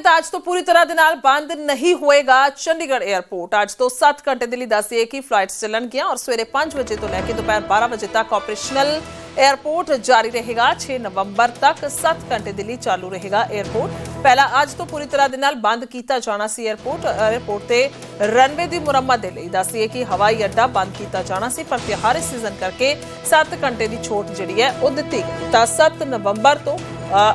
ਤਾਂ ਅੱਜ ਤੋਂ ਪੂਰੀ ਤਰ੍ਹਾਂ ਦੇ ਨਾਲ ਬੰਦ ਨਹੀਂ ਹੋਏਗਾ ਚੰਡੀਗੜ੍ਹ 에ਅਰਪੋਰਟ ਅੱਜ ਤੋਂ 7 ਘੰਟੇ ਦੇ ਲਈ ਦੱਸਿਏ ਕਿ ਫਲਾਈਟਸ ਚੱਲਣਗੀਆਂ ਔਰ ਸਵੇਰੇ 5 ਵਜੇ ਤੋਂ ਲੈ ਕੇ ਦੁਪਹਿਰ 12 ਵਜੇ ਤੱਕ ਆਪਰੇਸ਼ਨਲ 에ਅਰਪੋਰਟ ਜਾਰੀ ਰਹੇਗਾ। 6 ਨਵੰਬਰ ਤੱਕ 7 ਘੰਟੇ ਦੇ ਲਈ ਚਾਲੂ ਰਹੇਗਾ 에ਅਰਪੋਰਟ ਪਹਿਲਾ ਅੱਜ ਤੋਂ ਪੂਰੀ ਤਰ੍ਹਾਂ ਦੇ ਨਾਲ ਬੰਦ ਕੀਤਾ ਜਾਣਾ ਸੀ 에ਅਰਪੋਰਟ 에ਅਰਪੋਰਟ ਤੇ ਰਨਵੇ ਦੀ ਮੁਰੰਮਤ ਦੇ ਲਈ। ਦੱਸਿਏ ਕਿ ਹਵਾਈ ਅੱਡਾ ਬੰਦ ਕੀਤਾ ਜਾਣਾ ਸੀ, ਪਰ ਤਿਹਾਰੇ ਸੀਜ਼ਨ ਕਰਕੇ 7 ਘੰਟੇ ਦੀ ਛੋਟ ਜਿਹੜੀ ਹੈ ਉਹ ਦਿੱਤੀ ਗਈ। ਤਾਂ 7 ਨਵੰਬਰ ਤੋਂ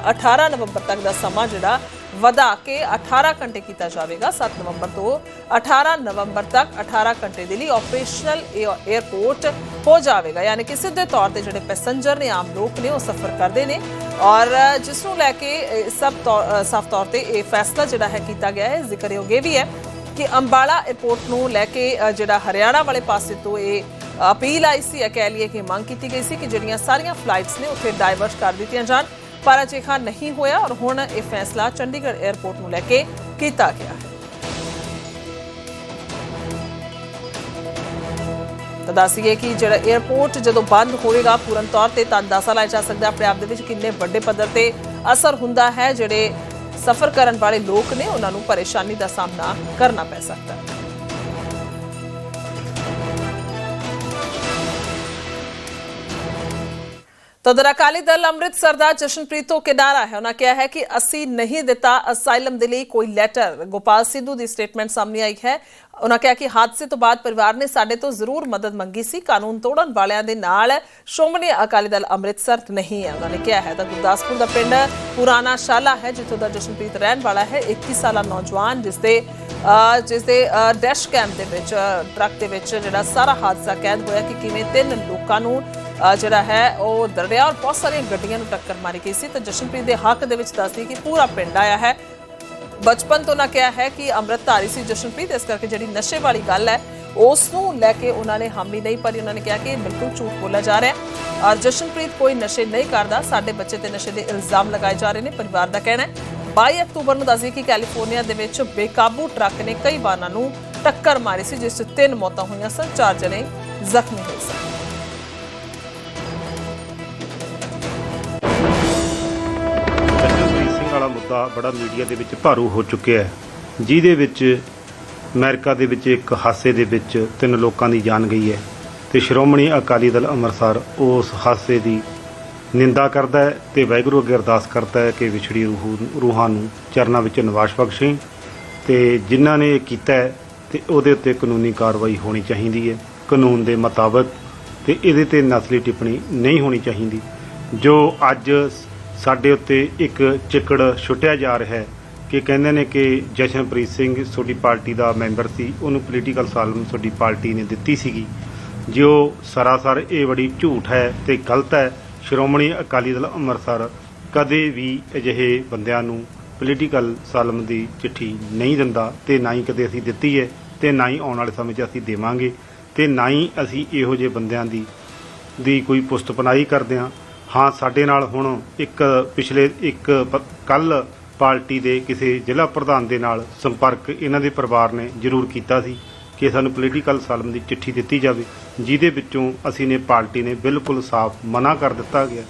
18 ਨਵੰਬਰ ਤੱਕ ਦਾ ਸਮਾਂ ਜਿਹੜਾ ਵਧਾ ਕੇ 18 ਘੰਟੇ ਕੀਤਾ ਜਾਵੇਗਾ 7 ਨਵੰਬਰ ਤੋਂ 18 ਨਵੰਬਰ ਤੱਕ 18 ਘੰਟੇ ਦੇ ਲਈ ਆਪਰੇਸ਼ਨਲ 에ਅਰਪੋਰਟ ਹੋ ਜਾਵੇਗਾ। ਯਾਨੀ ਕਿ ਸਿੱਧੇ ਤੌਰ ਤੇ ਜਿਹੜੇ ਪੈਸੇਂਜਰ ਨੇ, ਆਮ ਲੋਕ ਨੇ, ਉਹ ਸਫ਼ਰ ਕਰਦੇ ਨੇ। ਔਰ ਜਿਸ ਨੂੰ ਲੈ ਕੇ ਸਭ ਤੌਰ- ਸਾਫ਼ ਤੌਰ ਤੇ ਇਹ ਫੈਸਲਾ ਜਿਹੜਾ ਹੈ ਕੀਤਾ ਗਿਆ ਹੈ, ਜ਼ਿਕਰਯੋਗ ਇਹ ਵੀ ਹੈ ਕਿ ਅੰਬਾਲਾ 에ਅਰਪੋਰਟ ਨੂੰ ਲੈ ਕੇ ਜਿਹੜਾ ਹਰਿਆਣਾ ਵਾਲੇ ਪਾਸੇ ਤੋਂ ਇਹ ਅਪੀਲ ਆਈ ਸੀ ਕਹਿ ਲਈਏ ਕਿ ਮੰਗ ਕੀਤੀ ਗਈ ਸੀ ਕਿ ਜਿਹੜੀਆਂ ਸਾਰੀਆਂ ਫਲਾਈਟਸ ਨੇ, ਉੱਥੇ ਡਾਇਵਰਟ ਕਰ ਦਿੱਤੀਆਂ ਜਾਣ। ਪਰ ਅਜਿਹਾ ਨਹੀਂ ਹੋਇਆ ਔਰ ਹੁਣ ਇਹ ਫੈਸਲਾ ਚੰਡੀਗੜ੍ਹ 에ਅਰਪੋਰਟ ਨੂੰ ਲੈ ਕੇ ਕੀਤਾ ਗਿਆ ਹੈ। ਤਾਂ ਦੱਸੀਏ ਕਿ ਜਿਹੜਾ 에ਅਰਪੋਰਟ ਜਦੋਂ ਬੰਦ ਹੋਵੇਗਾ, ਪੂਰਨ ਤੌਰ ਤੇ ਤਾਂ ਅੰਦਾਜ਼ਾ ਲਾਇਆ ਜਾ ਸਕਦਾ ਆਪਣੇ ਆਪ ਦੇ ਵਿੱਚ ਕਿੰਨੇ ਵੱਡੇ ਪੱਧਰ ਤੇ ਅਸਰ ਹੁੰਦਾ ਹੈ, ਜਿਹੜੇ ਸਫ਼ਰ ਕਰਨ ਵਾਲੇ ਲੋਕ ਨੇ, ਉਹਨਾਂ ਨੂੰ ਪਰੇਸ਼ਾਨੀ ਦਾ ਸਾਹਮਣਾ ਕਰਨਾ ਪੈ ਸਕਦਾ ਹੈ। ਤਾਂ ਉਧਰ ਅਕਾਲੀ ਦਲ ਅੰਮ੍ਰਿਤਸਰ ਦਾ ਜਸ਼ਨਪ੍ਰੀਤ ਤੋਂ ਕਿਨਾਰਾ ਹੈ। ਉਹਨਾਂ ਕਿਹਾ ਹੈ ਕਿ ਅਸੀਂ ਨਹੀਂ ਦਿੱਤਾ ਅਸਾਈਲਮ ਦੇ ਲਈ ਕੋਈ ਲੈਟਰ। ਗੋਪਾਲ ਸਿੱਧੂ ਦੀ ਸਟੇਟਮੈਂਟ ਸਾਹਮਣੇ ਆਈ ਹੈ। ਉਹਨਾਂ ਕਿਹਾ ਕਿ ਹਾਦਸੇ ਤੋਂ ਬਾਅਦ ਪਰਿਵਾਰ ਨੇ ਸਾਡੇ ਤੋਂ ਜ਼ਰੂਰ ਮਦਦ ਮੰਗੀ ਸੀ। ਕਾਨੂੰਨ ਤੋੜਨ ਵਾਲਿਆਂ ਦੇ ਨਾਲ ਸ਼੍ਰੋਮਣੀ ਅਕਾਲੀ ਦਲ ਅੰਮ੍ਰਿਤਸਰ ਨਹੀਂ ਹੈ। ਉਹਨਾਂ ਨੇ ਕਿਹਾ ਹੈ ਤਾਂ ਗੁਰਦਾਸਪੁਰ ਦਾ ਪਿੰਡ ਪੁਰਾਣਾ ਸ਼ਾਲਾ ਹੈ, ਜਿੱਥੋਂ ਦਾ ਜਸ਼ਨਪ੍ਰੀਤ ਰਹਿਣ ਵਾਲਾ ਹੈ। 21 ਸਾਲਾ ਨੌਜਵਾਨ, ਜਿਸ ਦੇ ਜਿਸ ਦੇ ਡੈਸ਼ ਕੈਮ ਦੇ ਵਿੱਚ ਟਰੱਕ ਦੇ ਵਿੱਚ ਜਿਹੜਾ ਸਾਰਾ ਹਾਦਸਾ ਕੈਦ ਹੋਇਆ ਕਿ ਕਿਵੇਂ ਤਿੰਨ ਲੋਕਾਂ ਨੂੰ ਜਿਹੜਾ ਹੈ, ਉਹ ਦਰੜਿਆ ਔਰ ਬਹੁਤ ਸਾਰੀਆਂ ਗੱਡੀਆਂ ਨੂੰ ਟੱਕਰ ਮਾਰੀ ਗਈ ਸੀ। ਤਾਂ ਜਸ਼ਨਪ੍ਰੀਤ ਦੇ ਹੱਕ ਦੇ ਵਿੱਚ ਦੱਸਦੀ ਕਿ ਪੂਰਾ ਪਿੰਡ ਆਇਆ ਹੈ। ਬਚਪਨ ਤੋਂ ਨਾ ਕਿਹਾ ਹੈ ਕਿ ਅੰਮ੍ਰਿਤਧਾਰੀ ਸੀ ਜਸ਼ਨਪ੍ਰੀਤ, ਇਸ ਕਰਕੇ ਜਿਹੜੀ ਨਸ਼ੇ ਵਾਲੀ ਗੱਲ ਹੈ, ਉਸ ਨੂੰ ਲੈ ਕੇ ਉਹਨਾਂ ਨੇ ਹਾਮੀ ਨਹੀਂ ਭਰੀ। ਉਹਨਾਂ ਨੇ ਕਿਹਾ ਕਿ ਬਿਲਕੁਲ ਝੂਠ ਬੋਲਿਆ ਜਾ ਰਿਹਾ ਹੈ। ਔਰ ਜਸ਼ਨਪ੍ਰੀਤ ਕੋਈ ਨਸ਼ੇ ਨਹੀਂ ਕਰਦਾ। ਸਾਡੇ ਬੱਚੇ ਤੇ ਨਸ਼ੇ ਦੇ ਇਲਜ਼ਾਮ ਲਗਾਏ ਜਾ ਰਹੇ ਨੇ, ਪਰਿਵਾਰ ਦਾ ਕਹਿਣਾ ਹੈ। 22 ਅਕਤੂਬਰ ਨੂੰ ਦੱਸਦੀ ਕਿ ਕੈਲੀਫੋਰਨੀਆ ਦੇ ਵਿੱਚ ਬੇਕਾਬੂ ਟਰੱਕ ਨੇ ਕਈ ਵਾਹਨਾਂ ਨੂੰ ਟੱਕਰ ਮਾਰੀ ਸੀ, ਜਿਸ 'ਚ ਤਿੰਨ ਮੌਤਾਂ ਹੋਈਆਂ ਸਨ, ਚਾਰ ਜਣੇ ਜ਼ਖਮੀ ਹੋਏ ਸਨ। ਮੁੱਦਾ ਬੜਾ ਮੀਡੀਆ ਦੇ ਵਿੱਚ ਭਾਰੂ ਹੋ ਚੁੱਕਿਆ ਹੈ, ਜਿਹਦੇ ਵਿੱਚ ਅਮਰੀਕਾ ਦੇ ਵਿੱਚ ਇੱਕ ਹਾਦਸੇ ਦੇ ਵਿੱਚ ਤਿੰਨ ਲੋਕਾਂ ਦੀ ਜਾਨ ਗਈ ਹੈ ਤੇ ਸ਼੍ਰੋਮਣੀ ਅਕਾਲੀ ਦਲ ਅੰਮ੍ਰਿਤਸਰ ਉਸ ਹਾਦਸੇ ਦੀ ਨਿੰਦਾ ਕਰਦਾ ਹੈ ਤੇ ਵਾਹਿਗੁਰੂ ਅੱਗੇ ਅਰਦਾਸ ਕਰਦਾ ਹੈ ਕਿ ਵਿਛੜੀ ਰੂਹ ਰੂਹਾਂ ਨੂੰ ਚਰਨਾਂ ਵਿੱਚ ਨਿਵਾਸ ਬਖਸ਼ੇ ਤੇ ਜਿਨ੍ਹਾਂ ਨੇ ਇਹ ਕੀਤਾ ਹੈ ਤੇ ਉਹਦੇ ਉੱਤੇ ਕਾਨੂੰਨੀ ਕਾਰਵਾਈ ਹੋਣੀ ਚਾਹੀਦੀ ਹੈ। ਕਾਨੂੰਨ ਦੇ ਮੁਤਾਬਕ ਤੇ ਇਹਦੇ ਤੇ ਨਸਲੀ ਟਿੱਪਣੀ ਨਹੀਂ ਹੋਣੀ ਚਾਹੀਦੀ। ਜੋ ਅੱਜ ਸਾਡੇ ਉੱਤੇ ਇੱਕ ਚਿੱਕੜ ਛੁੱਟਿਆ ਜਾ ਰਿਹਾ ਹੈ ਕਿ ਕਹਿੰਦੇ ਨੇ ਕਿ ਜਸ਼ਨਪ੍ਰੀਤ ਸਿੰਘ ਤੁਹਾਡੀ ਪਾਰਟੀ ਦਾ ਮੈਂਬਰ ਸੀ, ਉਹਨੂੰ ਪੋਲੀਟੀਕਲ ਸਾਲਮ ਤੁਹਾਡੀ ਪਾਰਟੀ ਨੇ ਦਿੱਤੀ ਸੀਗੀ। ਜੋ ਸਰਾਸਰ ਇਹ ਬੜੀ ਝੂਠ ਹੈ ਤੇ ਗਲਤ ਹੈ, ਸ਼੍ਰੋਮਣੀ ਅਕਾਲੀ ਦਲ ਅੰਮ੍ਰਿਤਸਰ ਕਦੇ ਵੀ ਅਜਿਹੇ ਬੰਦਿਆਂ ਨੂੰ ਪੋਲੀਟੀਕਲ ਸਾਲਮ ਦੀ ਚਿੱਠੀ ਨਹੀਂ ਦਿੰਦਾ ਤੇ ਨਾ ਹੀ ਕਦੇ ਅਸੀਂ ਦਿੱਤੀ ਹੈ ਤੇ ਨਾ ਹੀ ਆਉਣ ਵਾਲੇ ਸਮੇਂ 'ਚ ਅਸੀਂ ਦੇਵਾਂਗੇ ਤੇ ਨਾ ਹੀ ਅਸੀਂ ਇਹੋ ਜਿਹੇ ਬੰਦਿਆਂ ਦੀ ਦੀ ਕੋਈ ਪੁਸਤ ਕਰਦੇ ਹਾਂ। ਹਾਂ, ਸਾਡੇ ਨਾਲ ਹੁਣ ਇੱਕ ਪਿਛਲੇ ਇੱਕ ਕੱਲ ਪਾਰਟੀ ਦੇ ਕਿਸੇ ਜ਼ਿਲ੍ਹਾ ਪ੍ਰਧਾਨ ਦੇ ਨਾਲ ਸੰਪਰਕ ਇਹਨਾਂ ਦੇ ਪਰਿਵਾਰ ਨੇ ਜ਼ਰੂਰ ਕੀਤਾ ਸੀ ਕਿ ਸਾਨੂੰ ਪੋਲੀਟੀਕਲ ਸਾਲਮ ਦੀ ਚਿੱਠੀ ਦਿੱਤੀ ਜਾਵੇ, ਜਿਹਦੇ ਵਿੱਚੋਂ ਅਸੀਂ ਨੇ ਪਾਰਟੀ ਨੇ ਬਿਲਕੁਲ ਸਾਫ਼ ਮਨਾ ਕਰ ਦਿੱਤਾ ਗਿਆ।